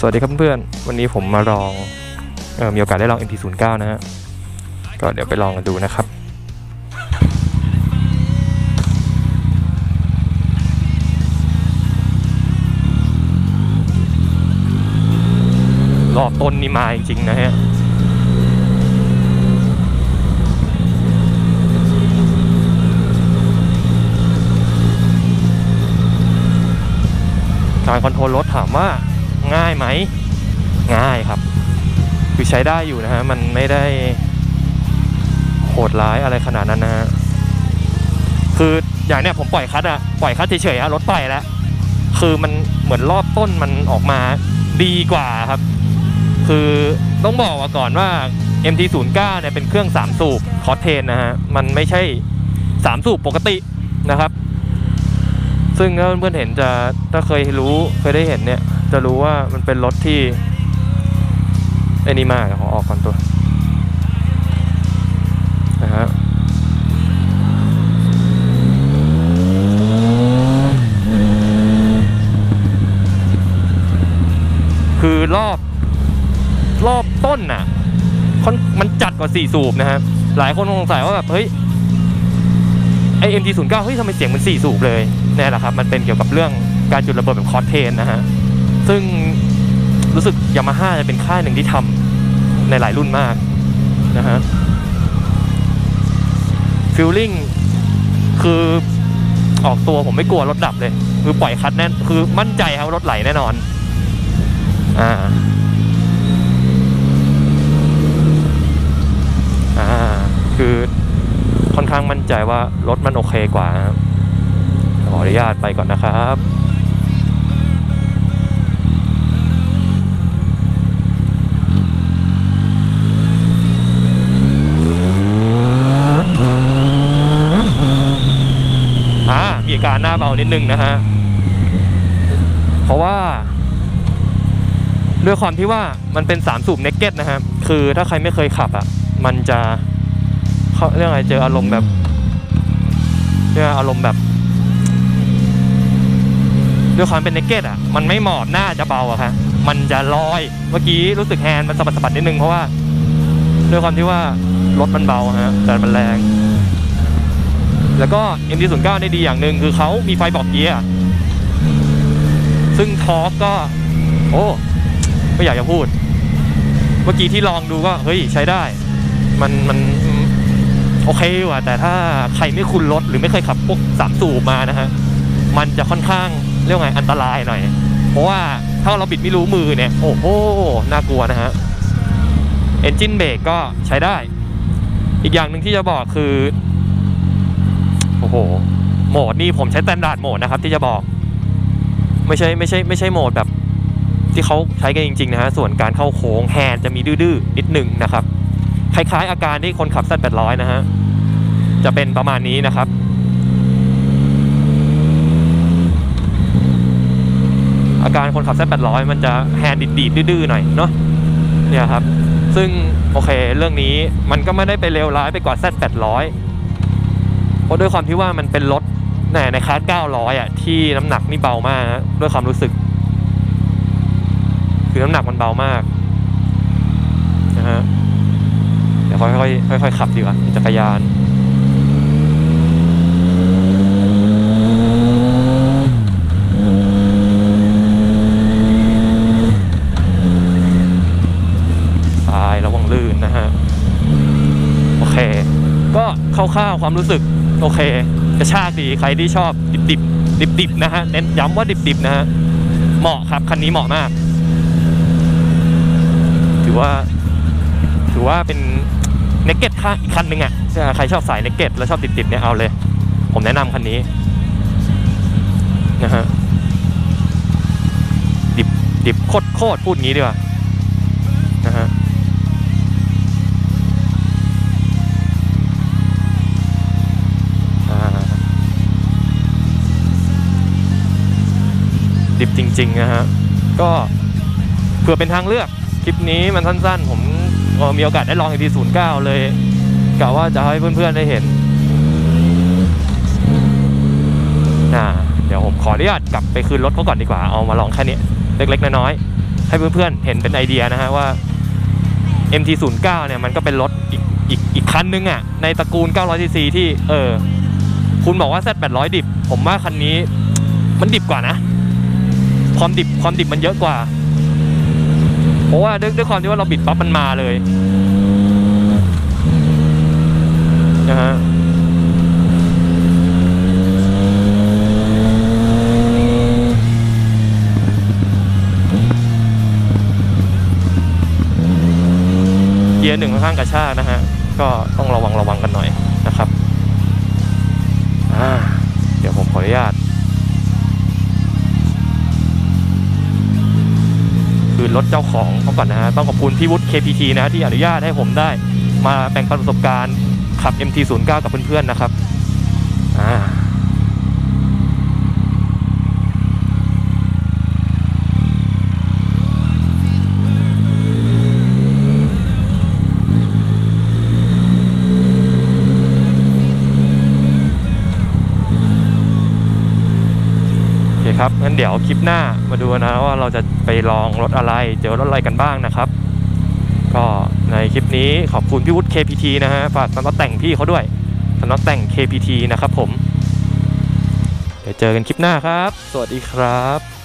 สวัสดีครับเพื่อนวันนี้ผมมาลองออมีโอกาสได้ลอง MT09 นะฮะ ก็เดี๋ยวไปลองกันดูนะครับรอบต้นนี่มาจริงๆนะฮะการคอนโทรลรถถามว่า ง่ายไหมง่ายครับ คือใช้ได้อยู่นะฮะมันไม่ได้โหดร้ายอะไรขนาดนั้นนะฮะคืออย่างเนี้ยผมปล่อยคัดอะปล่อยคัดเฉยๆฮะรถไปแล้วคือมันเหมือนรอบต้นมันออกมาดีกว่าครับ คือต้องบอกว่าก่อนว่า MT09 เนี่ยเป็นเครื่อง 3 สูบคอสเทนนะฮะ มันไม่ใช่ 3 สูบปกตินะครับ ซึ่งถ้าเพื่อนๆเห็นจะถ้าเคยรู้เคยได้เห็นเนี่ย จะรู้ว่ามันเป็นรถที่ไอ้นี่มากขอออกก่อนตัวนะฮะคือรอบรอบต้นน่ะคมันจัดกว่า 4 สูบนะฮะ หลายคนสงสัยว่าแบบเฮ้ยไอ MT09 เก้าเฮ้ยทำไมเสียงมัน 4 สูบเลยเนี่ยแหละครับ มันเป็นเกี่ยวกับเรื่องการจุดระเบิดแบบคอร์เทนนะฮะ ซึ่งรู้สึกยามาฮ่าจะเป็นค่ายหนึ่งที่ทำในหลายรุ่นมากนะฮะฟิลลิ่งคือออกตัวผมไม่กลัวรถดับเลย คือปล่อยคัดแน่นคือมั่นใจครับรถไหลแน่นอน อ่า อ่า คือค่อนข้างมั่นใจว่ารถมันโอเคกว่า ขออนุญาตไปก่อนนะครับ อ่ามีอาการ หน้าเบานิดนึงนะฮะ เพราะว่าด้วยความที่ว่ามันเป็นสามสูบเน็กเก็ตนะครับ คือถ้าใครไม่เคยขับอะ มันจะเขาเรื่องอะไรเจออารมณ์แบบเรื่องอารมณ์แบบด้วยความเป็นเน็กเก็ตอะ มันไม่หมอบหน้าจะเบาอะครับมันจะลอย เมื่อกี้รู้สึกแฮนด์มันสะบัดสะบัดนิดนึงเพราะว่าด้วยความที่ว่ารถมันเบาฮะแต่มันแรง แล้วก็ MT09 ได้ดีอย่างหนึ่งคือเขามีไฟบอกเกียร์ซึ่งทอร์กก็ โอ้ไม่อยากจะพูด เมื่อกี้ที่ลองดูก็ เฮ้ย ใช้ได้ มันมันอืมโอเคว่ะแต่ถ้าใครไม่คุ้นรถหรือไม่เคยขับพวกสามสูบมานะฮะมันจะค่อนข้างเรียกไงอันตรายหน่อย เพราะว่าถ้าเราบิดไม่รู้มือเนี่ย โอ้โหน่ากลัวนะฮะเอนจินเบรกก็ใช้ได้ อีกอย่างหนึ่งที่จะบอกคือ อ้โห โหมดนี่ผมใช้สแตนดาร์ดโหมดนะครับ ที่จะบอก ไม่ใช่ไม่ใช่ไม่ใช่โหมดแบบ ที่เขาใช้กันจริงๆนะฮะส่วนการเข้าโค้งแฮนด์จะมีดื้อๆนิดหนึ่งนะครับ คล้ายๆ อาการที่คนขับ Z800 นะฮะจะเป็นประมาณนี้นะครับ อาการคนขับ Z800 มันจะแฮนด์ดีดๆดื้อๆหน่อยเนาะเนี่ยครับ ซึ่งโอเคเรื่องนี้มันก็ไม่ได้ไปเลวร้ายไปกว่า Z800 เพราะด้วยความที่ว่ามันเป็นรถในในคลาส900อะที่น้ำหนักนี่เบามากนะด้วยความรู้สึก คือน้ำหนักมันเบามากนะฮะเดี๋ยวค่อยๆค่อยๆขับดีกว่าจักรยานตายระวังลื่นนะฮะโอเคก็คร่าวๆความรู้สึก โอเคกระชากดีใครที่ชอบดิบๆดิบๆนะฮะเน้นย้ำว่าดิบๆนะฮะเหมาะครับคันนี้เหมาะมาก ถือว่า ถือว่าเป็นเนกเก็ตค่าอีกคันหนึ่งอะใครชอบสายเนกเก็ตแล้วชอบดิบๆเนี่ยเอาเลย ผมแนะนำคันนี้นะฮะดิบดิบโคตรโคตรพูดงี้ดีกว่า ดิบจริง ๆ นะฮะ ก็เผื่อเป็นทางเลือกคลิปนี้มันสั้นๆ ผมออมีโอกาสได้ลองอีกที09เลยกะว่าจะให้เพื่อนๆได้เห็นอ่าเดี๋ยวผมขออนุญาตกลับไปคืนรถเขาก่อนดีกว่า เอามาลองแค่นี้เล็ก ๆ น้อยๆ ให้เพื่อนๆ เห็นเป็นไอเดียนะฮะว่า MT09 เนี่ยมันก็เป็นรถอีกอีกอีกคันนึงอะ ในตระกูล 900cc ที่เออ คุณบอกว่า Z800 ดิบ ผมว่าคันนี้มันดิบกว่านะ ความดิบความดิบมันเยอะกว่า เพราะว่าด้วยด้วยความที่ว่าเราบิดปั๊บมันมาเลยนะฮะเกียร์หนึ่งค่อนข้างกระชากนะฮะ ก็ต้องระวังระวังกันหน่อยนะครับอ่าเดี๋ยวผมขออนุญาต รถเจ้าของเขาก่อนนะฮะต้องขอบคุณพี่วุฒิ KPT นะฮะที่อนุญาตให้ผมได้มาแบ่งปันประสบการณ์ขับ MT09 กับเพื่อนๆนะครับอ่า คครับงั้นเดี๋ยวคลิปหน้ามาดูนะว่าเราจะไปลองรถอะไร เจอรถอะไรกันบ้างนะครับ ก็ในคลิปนี้ขอบคุณพี่วุฒิ KPT นะฮะฝากสำนักแต่งพี่เขาด้วยสำนักแต่ง KPT นะครับผม เดี๋ยวเจอกันคลิปหน้าครับ สวัสดีครับ